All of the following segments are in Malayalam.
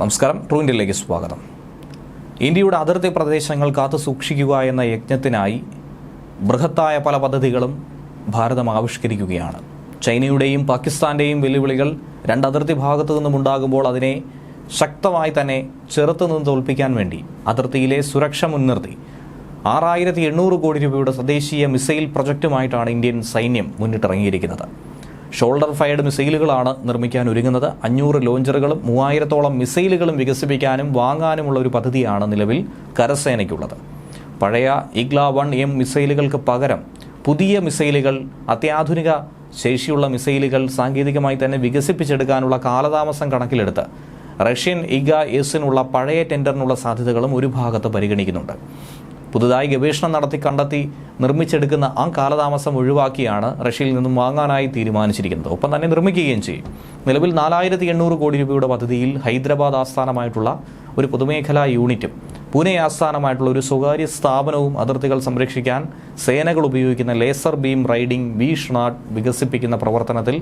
നമസ്കാരം ട്രൂ ഇന്ത്യയിലേക്ക് സ്വാഗതം. ഇന്ത്യയുടെ അതിർത്തി പ്രദേശങ്ങൾ കാത്തു സൂക്ഷിക്കുക എന്ന യജ്ഞത്തിനായി ബൃഹത്തായ പല പദ്ധതികളും ഭാരതം ആവിഷ്കരിക്കുകയാണ്. ചൈനയുടെയും പാകിസ്ഥാന്റെയും വെല്ലുവിളികൾ രണ്ട് അതിർത്തി ഭാഗത്തു നിന്നും ഉണ്ടാകുമ്പോൾ അതിനെ ശക്തമായി തന്നെ ചെറുത്തു നിന്ന് തോൽപ്പിക്കാൻ വേണ്ടി അതിർത്തിയിലെ സുരക്ഷ മുൻനിർത്തി. ആറായിരത്തി എണ്ണൂറ് കോടി രൂപയുടെ സ്വദേശീയ മിസൈൽ പ്രൊജക്റ്റുമായിട്ടാണ് ഇന്ത്യൻ സൈന്യം മുന്നിട്ടിറങ്ങിയിരിക്കുന്നത്. ഷോൾഡർ ഫയർഡ് മിസൈലുകളാണ് നിർമ്മിക്കാൻ ഒരുങ്ങുന്നത്. അഞ്ഞൂറ് ലോഞ്ചറുകളും മൂവായിരത്തോളം മിസൈലുകളും വികസിപ്പിക്കാനും വാങ്ങാനുമുള്ള ഒരു പദ്ധതിയാണ് നിലവിൽ കരസേനയ്ക്കുള്ളത്. പഴയ ഇഗ്ല വൺ എം മിസൈലുകൾക്ക് പകരം പുതിയ മിസൈലുകൾ അത്യാധുനിക ശേഷിയുള്ള മിസൈലുകൾ സാങ്കേതികമായി തന്നെ വികസിപ്പിച്ചെടുക്കാനുള്ള കാലതാമസം കണക്കിലെടുത്ത് റഷ്യൻ ഇഗ എസിനുള്ള പഴയ ടെൻഡറിനുള്ള സാധ്യതകളും ഒരു ഭാഗത്ത് പരിഗണിക്കുന്നുണ്ട്. പുതുതായി ഗവേഷണം നടത്തി കണ്ടെത്തി നിർമ്മിച്ചെടുക്കുന്ന ആ കാലതാമസം ഒഴിവാക്കിയാണ് റഷ്യയിൽ നിന്നും വാങ്ങാനായി തീരുമാനിച്ചിരിക്കുന്നത്. ഒപ്പം തന്നെ നിർമ്മിക്കുകയും ചെയ്യും. നിലവിൽ നാലായിരത്തി എണ്ണൂറ് കോടി രൂപയുടെ പദ്ധതിയിൽ ഹൈദരാബാദ് ആസ്ഥാനമായിട്ടുള്ള ഒരു പൊതുമേഖലാ യൂണിറ്റും പൂനെ ആസ്ഥാനമായിട്ടുള്ള ഒരു സ്വകാര്യ സ്ഥാപനവും അതിർത്തികൾ സംരക്ഷിക്കാൻ സേനകൾ ഉപയോഗിക്കുന്ന ലേസർ ബീം റൈഡിംഗ് വി ഷ്നാട്ട് വികസിപ്പിക്കുന്ന പ്രവർത്തനത്തിൽ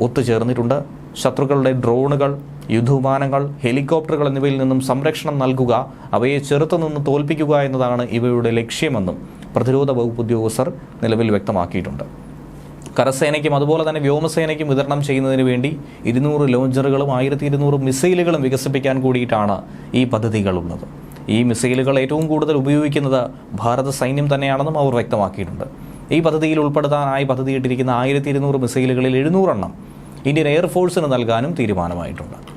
ഒത്തുചേർന്നിട്ടുണ്ട്. ശത്രുക്കളുടെ ഡ്രോണുകൾ യുദ്ധവിമാനങ്ങൾ ഹെലികോപ്റ്ററുകൾ എന്നിവയിൽ നിന്നും സംരക്ഷണം നൽകുക അവയെ ചെറുത്തുനിന്ന് തോൽപ്പിക്കുക എന്നതാണ് ഇവയുടെ ലക്ഷ്യമെന്നും പ്രതിരോധ വകുപ്പ് ഉദ്യോഗസ്ഥർ നിലവിൽ വ്യക്തമാക്കിയിട്ടുണ്ട്. കരസേനയ്ക്കും അതുപോലെ തന്നെ വ്യോമസേനയ്ക്കും വിതരണം ചെയ്യുന്നതിന് വേണ്ടി ഇരുന്നൂറ് ലോഞ്ചറുകളും ആയിരത്തി ഇരുന്നൂറ് മിസൈലുകളും വികസിപ്പിക്കാൻ കൂടിയിട്ടാണ് ഈ പദ്ധതികളുള്ളത്. ഈ മിസൈലുകൾ ഏറ്റവും കൂടുതൽ ഉപയോഗിക്കുന്നത് ഭാരത സൈന്യം തന്നെയാണെന്നും അവർ വ്യക്തമാക്കിയിട്ടുണ്ട്. ഈ പദ്ധതിയിൽ ഉൾപ്പെടുത്താനായി പദ്ധതിയിട്ടിരിക്കുന്ന ആയിരത്തി ഇരുന്നൂറ് മിസൈലുകളിൽ എഴുന്നൂറെണ്ണം ഇന്ത്യൻ എയർഫോഴ്സിന് നൽകാനും തീരുമാനമായിട്ടുണ്ട്.